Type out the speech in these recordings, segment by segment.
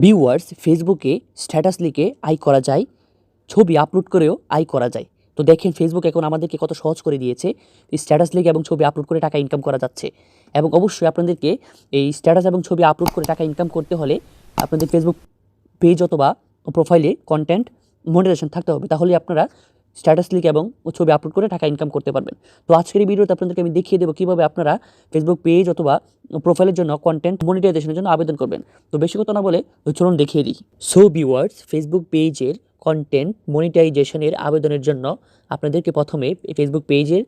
Viewers ফেসবুকে status লিখে আয় করা যায়, ছবি আপলোড করেও আয় করা যায়। তো দেখেন ফেসবুক এখন আমাদেরকে কত সহজ করে দিয়েছে স্ট্যাটাস লিখে এবং ছবি আপলোড করে টাকা ইনকাম করা যাচ্ছে। এবং অবশ্যই আপনাদেরকে এই স্ট্যাটাস এবং ছবি আপলোড করে টাকা ইনকাম করতে হলে আপনাদের ফেসবুক পেজ অথবা প্রোফাইলে কন্টেন্ট মনিটাইজেশন থাকতে হবে। তাহলে আপনারা স্ট্যাটাস লিখে এবং ছবি আপলোড করে টাকা ইনকাম করতে পারবেন। তো আজকের এই ভিডিওতে আপনাদেরকে আমি দেখিয়ে দেবো কীভাবে আপনারা ফেসবুক পেজ অথবা প্রোফাইলের জন্য কন্টেন্ট মনিটাইজেশনের জন্য আবেদন করবেন। তো বেশি কথা না বলে চলুন দেখিয়ে দিই। সো ভিউয়ার্স ফেসবুক পেজের কন্টেন্ট মনিটাইজেশনের আবেদনের জন্য আপনাদেরকে প্রথমে ফেসবুক পেজের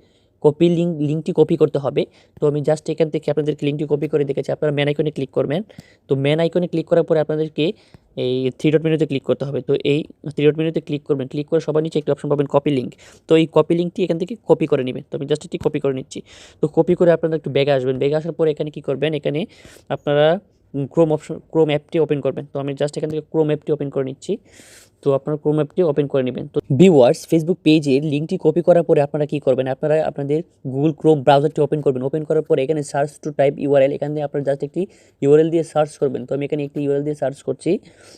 কপি লিঙ্ক লিঙ্কটি কপি করতে হবে। তো আমি জাস্ট এখান থেকে আপনাদেরকে লিঙ্কটি কপি করে দেখেছি। আপনারা ম্যান আইকনে ক্লিক করবেন। তো ম্যান আইকনে ক্লিক করার পরে আপনাদেরকে এই থ্রি ডট মেনুতে ক্লিক করতে হবে। তো এই থ্রি ডট মেনুতে ক্লিক করবেন ক্লিক করে সবার নিচে একটি অপশন পাবেন কপি লিঙ্ক তো এই কপি লিঙ্কটি এখান থেকে কপি করে নেবেন। তো আমি জাস্ট এটি কপি করে নিচ্ছি। তো কপি করে আপনারা একটু ব্যাগে আসবেন। ব্যাগে আসার পরে এখানে কী করবেন? এখানে আপনারা ক্রোম অপশন ক্রোম অ্যাপটি ওপেন করবেন। তো আমি জাস্ট এখান থেকে ক্রোম অ্যাপটি ওপেন করে নিচ্ছি। তো আপনারা ক্রোম অ্যাপটি ওপেন করে নেবেন। তো ভিউয়ার্স ফেসবুক পেজের লিঙ্কটি কপি করার পরে আপনারা কী করবেন? আপনারা আপনাদের গুগল ক্রোম ব্রাউজারটি ওপেন করবেন। ওপেন করার পরে এখানে সার্চ টু টাইপ ইউআরএল এখান থেকে আপনারা জাস্ট একটি ইউআরএল দিয়ে সার্চ করবেন। তো আমি এখানে একটি ইউআরএল দিয়ে সার্চ করছি।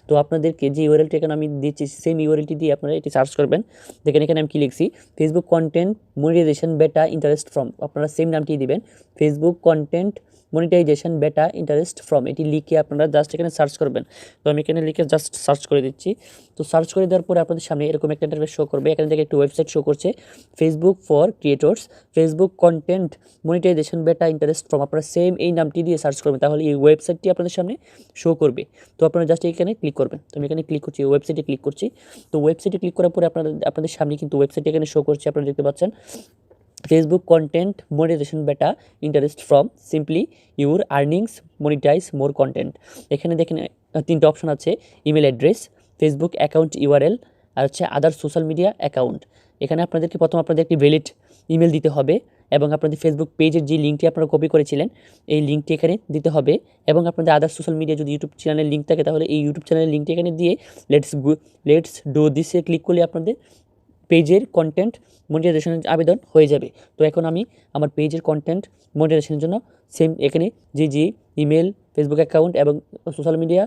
তো আপনাদেরকে যে ইউআরএলটি এখানে আমি দিচ্ছি সেম ইউআরএলটি দিয়ে আপনারা এটি সার্চ করবেন। দেখেন এখানে আমি কি লিখছি? Facebook content monetization beta interest from আপনারা সেম নামটি দিবেন। Facebook content monetization beta interest from এটি লিখে আপনারা জাস্ট এখানে সার্চ করবেন। তো আমি এখানে লিখে জাস্ট সার্চ করে দিচ্ছি। তো সার্চ করে দেওয়ার পরে আপনাদের সামনে এরকম একটা ইন্টারফেস শো করবে। এখান থেকে একটি ওয়েবসাইট শো করছে Facebook for creators Facebook content monetization beta interest from আপনারা সেম এই নামটি দিয়ে সার্চ করবেন, তাহলে এই ওয়েবসাইটটি আপনাদের সামনে শো করবে। তো আপনারা জাস্ট এখানে ক্লিক করবেন। তো আমি এখানে ক্লিক করছি ওয়েবসাইটে ক্লিক করছি। তো ওয়েবসাইটে ক্লিক করার পরে আপনাদের আপনাদের সামনে কিন্তু ওয়েবসাইট এখানে শো করছে, আপনারা দেখতে পাচ্ছেন। Facebook content monetization beta interest from simply your earnings monetize more content এখানে দেখেন তিনটে অপশন আছে email address Facebook account URL আর হচ্ছে আদার সোশ্যাল মিডিয়া অ্যাকাউন্ট এখানে আপনাদেরকে প্রথম আপনাদের একটি ভ্যালিড ইমেল দিতে হবে এবং আপনাদের ফেসবুক পেজের যে লিঙ্কটি আপনারা কপি করেছিলেন, এই লিঙ্কটি এখানে দিতে হবে এবং আপনাদের আদার সোশ্যাল মিডিয়া যদি ইউটিউব চ্যানেলের লিঙ্ক থাকে, তাহলে এই ইউটিউব চ্যানেলের লিঙ্কটি এখানে দিয়ে let's let's do this click করলে আপনাদের পেজের কন্টেন্ট মনিটাইজেশনের আবেদন হয়ে যাবে। তো এখন আমি আমার পেজের কন্টেন্ট মনিটাইজেশনের জন্য সেম এখানে যে যে ইমেল ফেসবুক অ্যাকাউন্ট এবং সোশ্যাল মিডিয়া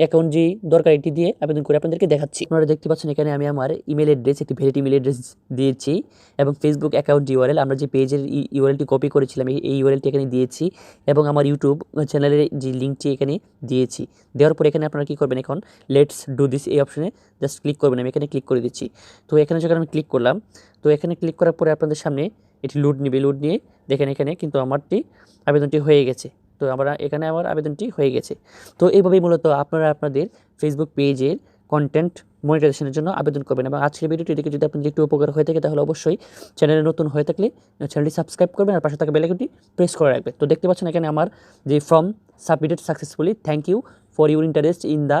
অ্যাকাউন্ট যে দরকার এটি দিয়ে আবেদন করে আপনাদেরকে দেখাচ্ছি। আপনারা দেখতে পাচ্ছেন এখানে আমি আমার ইমেল অ্যাড্রেস একটি ভ্যালিড ইমেল অ্যাড্রেস দিয়েছি এবং ফেসবুক অ্যাকাউন্ট ইউআরএল আমরা যে পেজের ইউআরএলটি কপি করেছিলাম, এই ইউআরএলটি এখানে দিয়েছি এবং আমার ইউটিউব চ্যানেলের যে লিঙ্কটি এখানে দিয়েছি। দেওয়ার পর এখানে আপনারা কী করবেন এখন লেটস ডু দিস এই অপশনে জাস্ট ক্লিক করবেন, আমি এখানে ক্লিক করে দিচ্ছি। তো এখানে যখন আমি ক্লিক করলাম, তো এখানে ক্লিক করার পরে আপনাদের সামনে এটি লুড নিবে লুড নিয়ে দেখেন এখানে কিন্তু আমারটি আবেদনটি হয়ে গেছে। তো আমরা এখানে আমার আবেদনটি হয়ে গেছে। তো এইভাবেই মূলত আপনারা আপনাদের ফেসবুক পেজের কন্টেন্ট মনিটাইজেশনের জন্য আবেদন করবেন এবং আজকের ভিডিওটি দেখে যদি আপনাদের একটু উপকার হয়ে থাকে তাহলে অবশ্যই চ্যানেলে নতুন হয়ে থাকলে চ্যানেলটি সাবস্ক্রাইব করবেন আর পাশে থাকা বেলাইকনটি প্রেস করে রাখবেন। তো দেখতে পাচ্ছেন এখানে আমার যে form submitted successfully thank you for your interest in the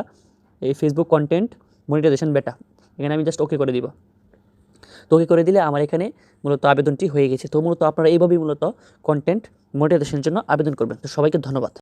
এই ফেসবুক কন্টেন্ট মনিটাইজেশন বেটা এখানে আমি জাস্ট ওকে করে দিব। তো ওকে করে দিলে আমার এখানে মূলত আবেদনটি হয়ে গেছে। তো মূলত আপনারা এইভাবেই মূলত কন্টেন্ট মোটিভেশনের জন্য আবেদন করবেন। তো সবাইকে ধন্যবাদ।